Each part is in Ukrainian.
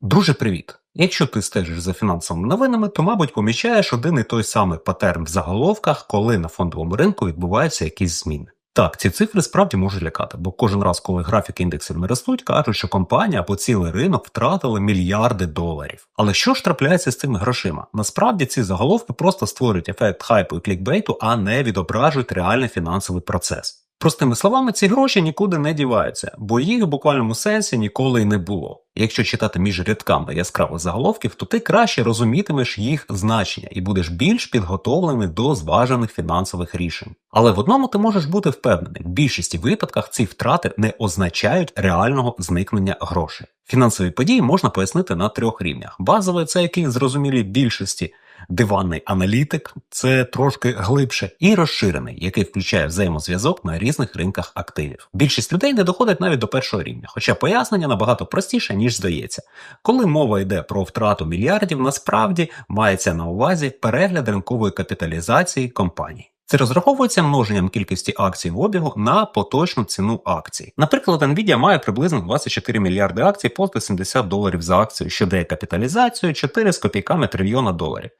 Друже, привіт! Якщо ти стежиш за фінансовими новинами, то, мабуть, помічаєш один і той самий патерн в заголовках, коли на фондовому ринку відбуваються якісь зміни. Так, ці цифри справді можуть лякати, бо кожен раз, коли графіки індексів не ростуть, кажуть, що компанія або цілий ринок втратили мільярди доларів. Але що ж трапляється з цими грошима? Насправді ці заголовки просто створюють ефект хайпу і клікбейту, а не відображують реальний фінансовий процес. Простими словами, ці гроші нікуди не діваються, бо їх в буквальному сенсі ніколи й не було. Якщо читати між рядками яскравих заголовків, то ти краще розумітимеш їх значення і будеш більш підготовлений до зважених фінансових рішень. Але в одному ти можеш бути впевнений, в більшості випадках ці втрати не означають реального зникнення грошей. Фінансові події можна пояснити на трьох рівнях. Базовий це який зрозумілі більшості диванний аналітик це трошки глибше, і розширений, який включає взаємозв'язок на різних ринках активів. Більшість людей не доходить навіть до першого рівня, хоча пояснення набагато простіше, ніж здається. Коли мова йде про втрату мільярдів, насправді мається на увазі перегляд ринкової капіталізації компаній. Це розраховується множенням кількості акцій в обігу на поточну ціну акцій. Наприклад, Nvidia має приблизно 24 мільярди акцій по 170 доларів за акцію, що дає капіталізацію 4 з копійками трильйона доларів.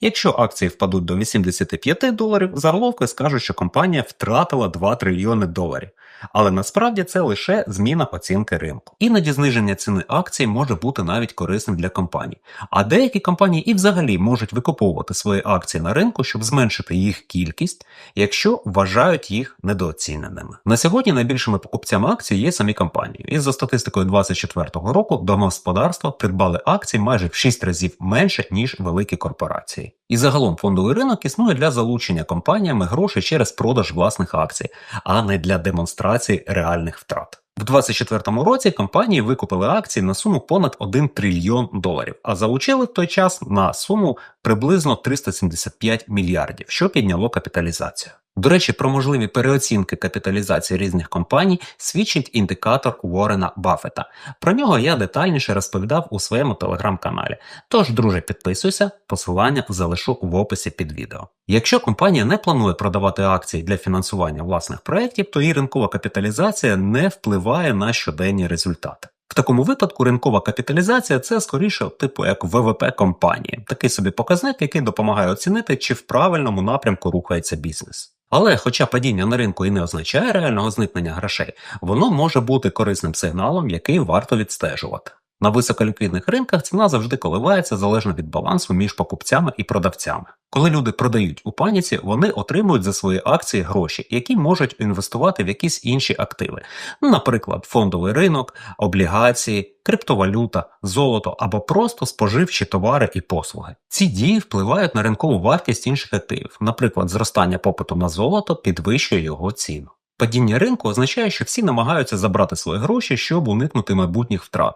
Якщо акції впадуть до 85 доларів, заголовки скажуть, що компанія втратила 2 трильйони доларів. Але насправді це лише зміна оцінки ринку. Іноді зниження ціни акцій може бути навіть корисним для компаній. А деякі компанії і взагалі можуть викуповувати свої акції на ринку, щоб зменшити їх кількість, якщо вважають їх недооціненими. На сьогодні найбільшими покупцями акцій є самі компанії. І за статистикою 2024 року домогосподарства придбали акції майже в 6 разів менше, ніж великі корпорації. І загалом фондовий ринок існує для залучення компаніями грошей через продаж власних акцій, а не для демонстрації реальних втрат. В 2024 році компанії викупили акції на суму понад 1 трильйон доларів, а залучили в той час на суму приблизно 375 мільярдів, що підняло капіталізацію. До речі, про можливі переоцінки капіталізації різних компаній свідчить індикатор Уоррена Баффета. Про нього я детальніше розповідав у своєму телеграм-каналі. Тож, друже, підписуйся, посилання залишу в описі під відео. Якщо компанія не планує продавати акції для фінансування власних проєктів, то її ринкова капіталізація не впливає на щоденні результати. В такому випадку ринкова капіталізація це скоріше типу як ВВП компанії, такий собі показник, який допомагає оцінити, чи в правильному напрямку рухається бізнес. Але, хоча падіння на ринку і не означає реального зникнення грошей, воно може бути корисним сигналом, який варто відстежувати. На високоліквідних ринках ціна завжди коливається залежно від балансу між покупцями і продавцями. Коли люди продають у паніці, вони отримують за свої акції гроші, які можуть інвестувати в якісь інші активи, наприклад, фондовий ринок, облігації, криптовалюта, золото або просто споживчі товари і послуги. Ці дії впливають на ринкову вартість інших активів, наприклад, зростання попиту на золото підвищує його ціну. Падіння ринку означає, що всі намагаються забрати свої гроші, щоб уникнути майбутніх втрат.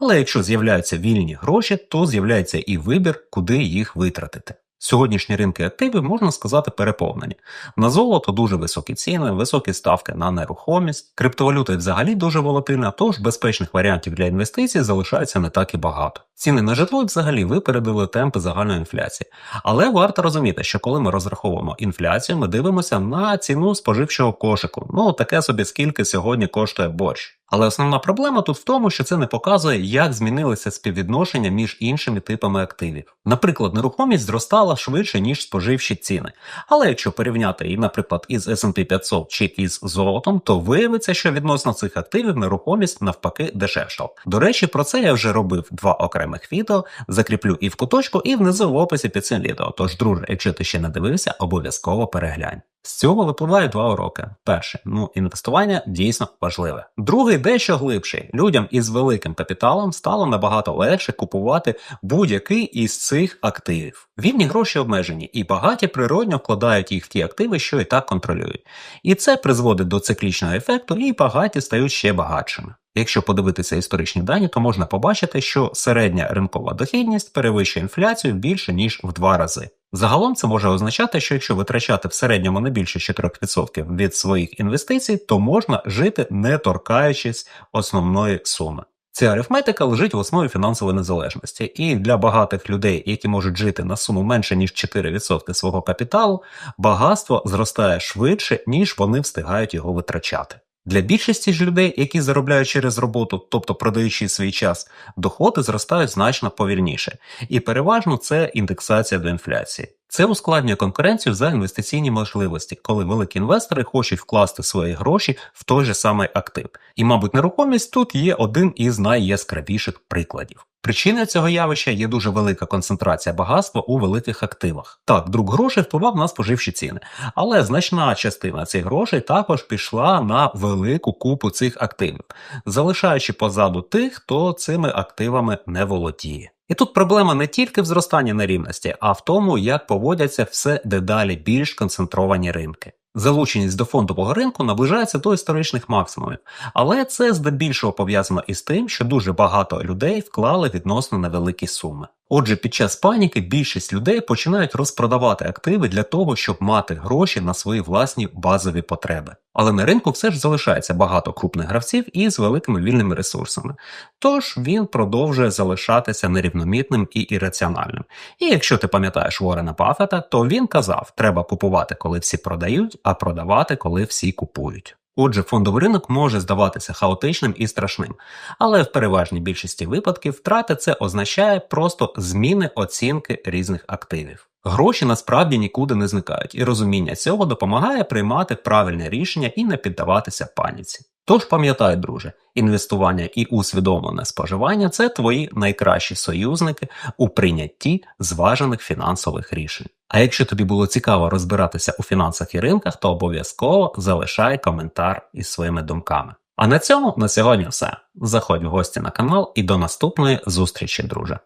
Але якщо з'являються вільні гроші, то з'являється і вибір, куди їх витратити. Сьогоднішні ринки активів, можна сказати, переповнені. На золото дуже високі ціни, високі ставки на нерухомість. Криптовалюта взагалі дуже волатильна, тож безпечних варіантів для інвестицій залишається не так і багато. Ціни на житло взагалі випередили темпи загальної інфляції. Але варто розуміти, що коли ми розраховуємо інфляцію, ми дивимося на ціну споживчого кошику. Ну таке собі скільки сьогодні коштує борщ. Але основна проблема тут в тому, що це не показує, як змінилися співвідношення між іншими типами активів. Наприклад, нерухомість зростала швидше, ніж споживчі ціни. Але якщо порівняти її, наприклад, із S&P 500 чи із золотом, то виявиться, що відносно цих активів нерухомість навпаки дешевша. До речі, про це я вже робив два окремих відео, закріплю і в куточку, і внизу в описі під цим відео. Тож, друже, якщо ти ще не дивився, обов'язково переглянь. З цього випливають два уроки. Перше, ну інвестування дійсно важливе. Другий дещо глибший. Людям із великим капіталом стало набагато легше купувати будь-який із цих активів. Вільні гроші обмежені, і багаті природньо вкладають їх в ті активи, що і так контролюють. І це призводить до циклічного ефекту, і багаті стають ще багатшими. Якщо подивитися історичні дані, то можна побачити, що середня ринкова дохідність перевищує інфляцію більше ніж в два рази. Загалом це може означати, що якщо витрачати в середньому не більше 4% від своїх інвестицій, то можна жити не торкаючись основної суми. Ця арифметика лежить в основі фінансової незалежності, і для багатих людей, які можуть жити на суму менше ніж 4% свого капіталу, багатство зростає швидше, ніж вони встигають його витрачати. Для більшості ж людей, які заробляють через роботу, тобто продаючи свій час, доходи зростають значно повільніше, і переважно це індексація до інфляції. Це ускладнює конкуренцію за інвестиційні можливості, коли великі інвестори хочуть вкласти свої гроші в той же самий актив. І, мабуть, нерухомість тут є один із найяскравіших прикладів. Причиною цього явища є дуже велика концентрація багатства у великих активах. Так, друк грошей впливав на споживчі ціни, але значна частина цих грошей також пішла на велику купу цих активів, залишаючи позаду тих, хто цими активами не володіє. І тут проблема не тільки в зростанні нерівності, а в тому, як поводяться все дедалі більш концентровані ринки. Залученість до фондового ринку наближається до історичних максимумів, але це здебільшого пов'язано із тим, що дуже багато людей вклали відносно невеликі суми. Отже, під час паніки більшість людей починають розпродавати активи для того, щоб мати гроші на свої власні базові потреби. Але на ринку все ж залишається багато крупних гравців із великими вільними ресурсами, тож він продовжує залишатися нерівномітним і ірраціональним. І якщо ти пам'ятаєш Ворена Баффета, то він казав, треба купувати, коли всі продають, а продавати, коли всі купують. Отже, фондовий ринок може здаватися хаотичним і страшним, але в переважній більшості випадків втрати це означає просто зміни оцінки різних активів. Гроші насправді нікуди не зникають, і розуміння цього допомагає приймати правильне рішення і не піддаватися паніці. Тож пам'ятай, друже, інвестування і усвідомлене споживання це твої найкращі союзники у прийнятті зважених фінансових рішень. А якщо тобі було цікаво розбиратися у фінансах і ринках, то обов'язково залишай коментар із своїми думками. А на цьому на сьогодні все. Заходь в гості на канал і до наступної зустрічі, друже.